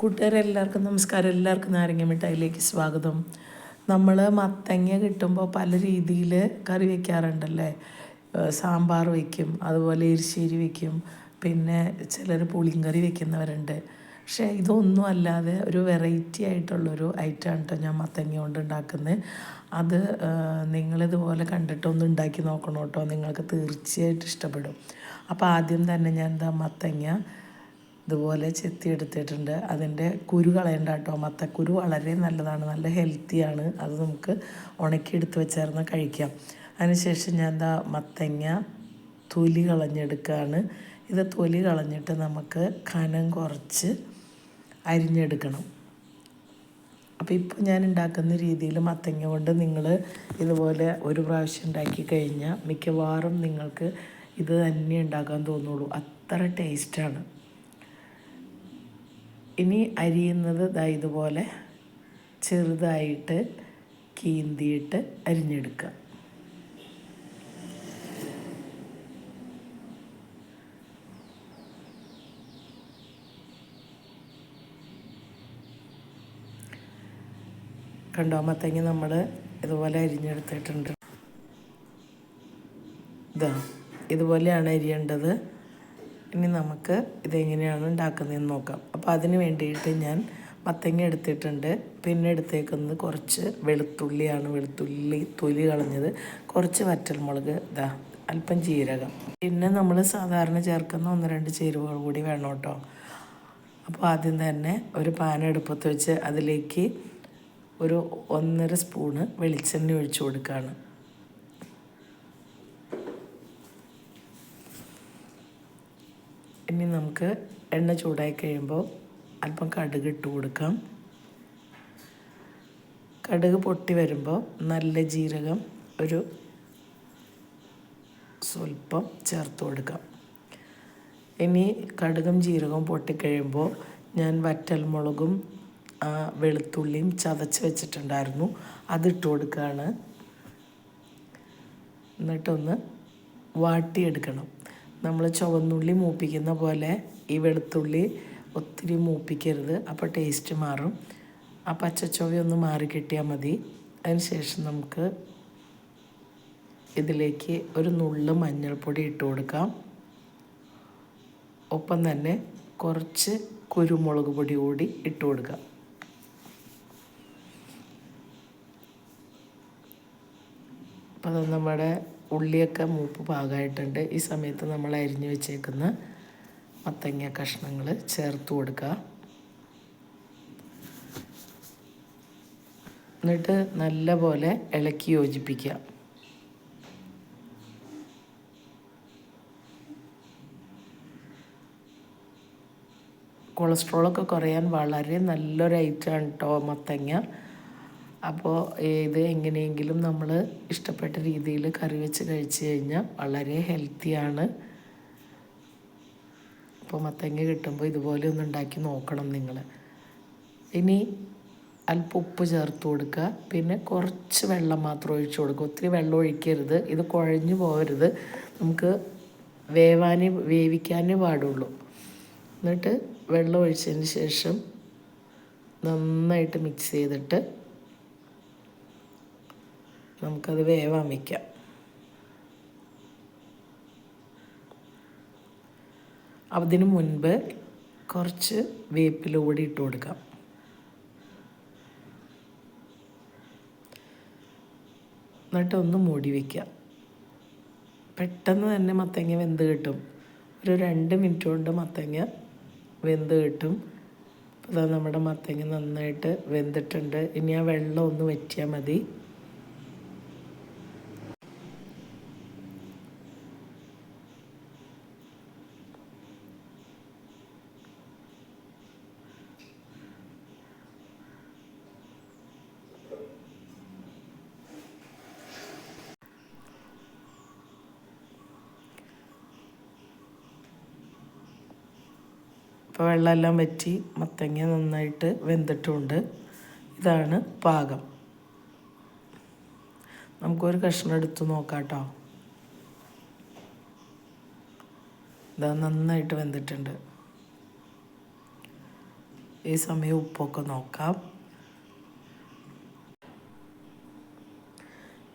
കൂട്ടുകാരെല്ലാവർക്കും നമസ്കാരം. എല്ലാവർക്കും നാരങ്ങ മിഠായിലേക്ക് സ്വാഗതം. നമ്മൾ മത്തങ്ങ കിട്ടുമ്പോൾ പല രീതിയിൽ കറി വയ്ക്കാറുണ്ടല്ലേ സാമ്പാർ വയ്ക്കും അതുപോലെ എരിശ്ശേരി വയ്ക്കും പിന്നെ ചിലർ പുളിങ്കറി വയ്ക്കുന്നവരുണ്ട് പക്ഷേ ഇതൊന്നും അല്ലാതെ ഒരു വെറൈറ്റി ആയിട്ടുള്ളൊരു ഐറ്റമാണ് കേട്ടോ ഞാൻ മത്തങ്ങ കൊണ്ട് ഉണ്ടാക്കുന്നത് അത് നിങ്ങളിതുപോലെ കണ്ടിട്ടൊന്ന് ഉണ്ടാക്കി നോക്കണം കേട്ടോ നിങ്ങൾക്ക് തീർച്ചയായിട്ടും ഇഷ്ടപ്പെടും. അപ്പോൾ ആദ്യം തന്നെ ഞാൻ എന്താ മത്തങ്ങ ഇതുപോലെ ചെത്തി എടുത്തിട്ടുണ്ട്. അതിന്റെ കുരു കളയണ്ട കേട്ടോ. മത്തക്കുരു വളരെ നല്ലതാണ്. നല്ല ഹെൽത്തിയാണ് അത് നമുക്ക് ഉണക്കി ഉണക്കിയെടുത്ത് വെച്ചേർന്ന് കഴിക്കാം. അതിനുശേഷം ഞാൻ എന്താ മത്തങ്ങ തൊലി കളഞ്ഞെടുക്കുകയാണ് ഇത് തൊലി കളഞ്ഞിട്ട് നമുക്ക് കനം കുറച്ച് അരിഞ്ഞെടുക്കണം. അപ്പോൾ ഇപ്പോൾ ഞാൻ ഉണ്ടാക്കുന്ന രീതിയിൽ മത്തങ്ങ കൊണ്ട് നിങ്ങൾ ഇതുപോലെ ഒരു പ്രാവശ്യം ഉണ്ടാക്കി കഴിഞ്ഞാൽ മിക്കവാറും നിങ്ങൾക്ക് ഇത് തന്നെ ഉണ്ടാക്കാൻ തോന്നുള്ളൂ. അത്ര ടേസ്റ്റാണ് ഇനി അരിയുന്നത് ദാ ഇതുപോലെ ചെറുതായിട്ട് കീന്തിയിട്ട് അരിഞ്ഞെടുക്കുക. കണ്ടോ മത്തങ്ങ നമ്മൾ ഇതുപോലെ അരിഞ്ഞെടുത്തിട്ടുണ്ട്. ഇതാ ഇതുപോലെയാണ് അരിയേണ്ടത്. ഇനി നമുക്ക് ഇതെങ്ങനെയാണ് ഉണ്ടാക്കുന്നതെന്ന് നോക്കാം. അപ്പോൾ അതിന് വേണ്ടിയിട്ട് ഞാൻ മത്തങ്ങ എടുത്തിട്ടുണ്ട്. പിന്നെ എടുത്തേക്കുന്നത് കുറച്ച് വെളുത്തുള്ളിയാണ്. വെളുത്തുള്ളി തൊലി കളഞ്ഞത് കുറച്ച് വറ്റൽമുളക് ഇതാ അല്പം ജീരകം. പിന്നെ നമ്മൾ സാധാരണ ചേർക്കുന്ന ഒന്ന് രണ്ട് ചേരുവകൾ കൂടി വേണം കേട്ടോ. അപ്പോൾ ആദ്യം തന്നെ ഒരു പാൻ അടുപ്പത്ത് വെച്ച് അതിലേക്ക് ഒരു ഒന്നര സ്പൂണ് വെളിച്ചെണ്ണ ഒഴിച്ചു കൊടുക്കുകയാണ് ഇനി നമുക്ക് എണ്ണ ചൂടായി കഴിയുമ്പോൾ അല്പം കടുക് ഇട്ട് കൊടുക്കാം. കടുക് പൊട്ടി വരുമ്പോൾ നല്ല ജീരകം ഒരു സ്വല്പം ചേർത്ത് കൊടുക്കാം. ഇനി കടുകും ജീരകവും പൊട്ടിക്കഴിയുമ്പോൾ ഞാൻ വറ്റൽമുളകും വെളുത്തുള്ളിയും ചതച്ച് വെച്ചിട്ടുണ്ടായിരുന്നു. അതിട്ട് കൊടുക്കുകയാണ് എന്നിട്ടൊന്ന് വാട്ടിയെടുക്കണം. നമ്മൾ ചുവന്നുള്ളി മൂപ്പിക്കുന്ന പോലെ ഈ വെളുത്തുള്ളി ഒത്തിരി മൂപ്പിക്കരുത്. അപ്പോൾ ടേസ്റ്റ് മാറും. ആ പച്ചച്ചുവ ഒന്ന് മാറി കിട്ടിയാൽ മതി. അതിനുശേഷം നമുക്ക് ഇതിലേക്ക് ഒരു നുള്ള് മഞ്ഞൾപ്പൊടി ഇട്ട് കൊടുക്കാം. ഒപ്പം തന്നെ കുറച്ച് കുരുമുളക് പൊടി കൂടി ഇട്ട് കൊടുക്കാം. അപ്പോൾ നമ്മുടെ ഉള്ളിയൊക്കെ മൂപ്പ് പാകമായിട്ടുണ്ട് ഈ സമയത്ത് നമ്മൾ അരിഞ്ഞു വെച്ചേക്കുന്ന മത്തങ്ങ കഷ്ണങ്ങൾ ചേർത്ത് കൊടുക്കുക. എന്നിട്ട് നല്ല പോലെ ഇളക്കി യോജിപ്പിക്കുക. കൊളസ്ട്രോളൊക്കെ കുറയാൻ വളരെ നല്ലൊരു ഐറ്റമാണ് കേട്ടോ മത്തങ്ങ. അപ്പോൾ ഇത് എങ്ങനെയെങ്കിലും നമ്മൾ ഇഷ്ടപ്പെട്ട രീതിയിൽ കറി വെച്ച് കഴിച്ചു കഴിഞ്ഞാൽ വളരെ ഹെൽത്തിയാണ്. അപ്പോൾ മത്തങ്ങ കിട്ടുമ്പോൾ ഇതുപോലെ ഒന്ന് ഉണ്ടാക്കി നോക്കണം നിങ്ങൾ ഇനി അല്പം ഉപ്പ് ചേർത്ത് കൊടുക്കുക പിന്നെ കുറച്ച് വെള്ളം മാത്രം ഒഴിച്ചു കൊടുക്കുക ഒത്തിരി വെള്ളം ഒഴിക്കരുത്. ഇത് കുഴഞ്ഞു പോകരുത്. നമുക്ക് വേവാനേ വേവിക്കാനേ പാടുള്ളൂ. എന്നിട്ട് വെള്ളം ഒഴിച്ചതിന് ശേഷം നന്നായിട്ട് മിക്സ് ചെയ്തിട്ട് നമുക്കത് വേവാൻ വയ്ക്കാം. അതിന് മുൻപ് കുറച്ച് വേപ്പില കൂടി ഇട്ട് കൊടുക്കാം. എന്നിട്ട് ഒന്ന് മൂടി വയ്ക്കാം പെട്ടെന്ന് തന്നെ മത്തങ്ങ വെന്ത് കിട്ടും. ഒരു രണ്ട് മിനിറ്റ് കൊണ്ട് മത്തങ്ങ വെന്ത് കിട്ടും. അപ്പോൾ നമ്മുടെ മത്തങ്ങ നന്നായിട്ട് വെന്തിട്ടുണ്ട്. ഇനി ആ വെള്ളം ഒന്ന് വറ്റിയാൽ മതി. ഇപ്പോൾ വെള്ളമെല്ലാം വറ്റി മത്തങ്ങ നന്നായിട്ട് വെന്തിട്ടുമുണ്ട് ഇതാണ് പാകം. നമുക്കൊരു കഷ്ണം എടുത്ത് നോക്കാം കേട്ടോ ഇതാ നന്നായിട്ട് വെന്തിട്ടുണ്ട്. ഈ സമയം ഉപ്പൊക്കെ നോക്കാം.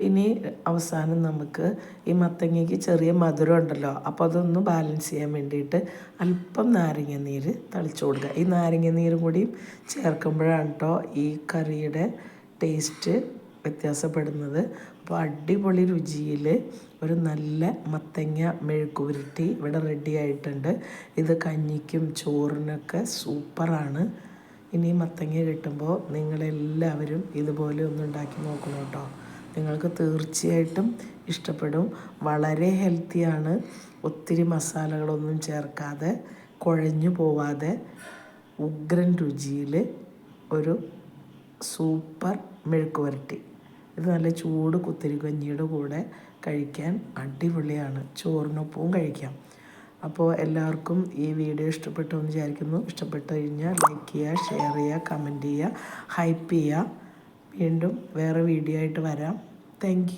ഇനി അവസാനം നമുക്ക് ഈ മത്തങ്ങയ്ക്ക് ചെറിയ മധുരം ഉണ്ടല്ലോ. അപ്പോൾ അതൊന്ന് ബാലൻസ് ചെയ്യാൻ വേണ്ടിയിട്ട് അല്പം നാരങ്ങ നീര് തളിച്ചു കൊടുക്കുക. ഈ നാരങ്ങ നീരും കൂടിയും ചേർക്കുമ്പോഴാണ് കേട്ടോ ഈ കറിയുടെ ടേസ്റ്റ് വ്യത്യാസപ്പെടുന്നത്. അപ്പോൾ അടിപൊളി രുചിയിൽ ഒരു നല്ല മത്തങ്ങ മെഴുക്കുരുട്ടി ഇവിടെ റെഡി ആയിട്ടുണ്ട്. ഇത് കഞ്ഞിക്കും ചോറിനൊക്കെ സൂപ്പറാണ് ഇനി മത്തങ്ങ കിട്ടുമ്പോൾ നിങ്ങളെല്ലാവരും ഇതുപോലെ ഒന്ന് ഉണ്ടാക്കി നോക്കണം കേട്ടോ നിങ്ങൾക്ക് തീർച്ചയായിട്ടും ഇഷ്ടപ്പെടും. വളരെ ഹെൽത്തിയാണ് ഒത്തിരി മസാലകളൊന്നും ചേർക്കാതെ കുഴഞ്ഞു പോവാതെ ഉഗ്രൻ രുചിയിൽ ഒരു സൂപ്പർ മെഴുക്ക് വരട്ടി. ഇത് നല്ല ചൂട് കുത്തിരി കഞ്ഞിയുടെ കൂടെ കഴിക്കാൻ അടിപൊളിയാണ്. ചോറിനൊപ്പവും കഴിക്കാം. അപ്പോൾ എല്ലാവർക്കും ഈ വീഡിയോ ഇഷ്ടപ്പെട്ടു എന്ന് വിചാരിക്കുന്നു. ഇഷ്ടപ്പെട്ടു കഴിഞ്ഞാൽ ലൈക്ക് ചെയ്യുക ഷെയർ ചെയ്യുക കമന്റ് ചെയ്യുക ഹൈപ്പ് ചെയ്യുക. വീണ്ടും വേറെ വീഡിയോ ആയിട്ട് വരാം. താങ്ക്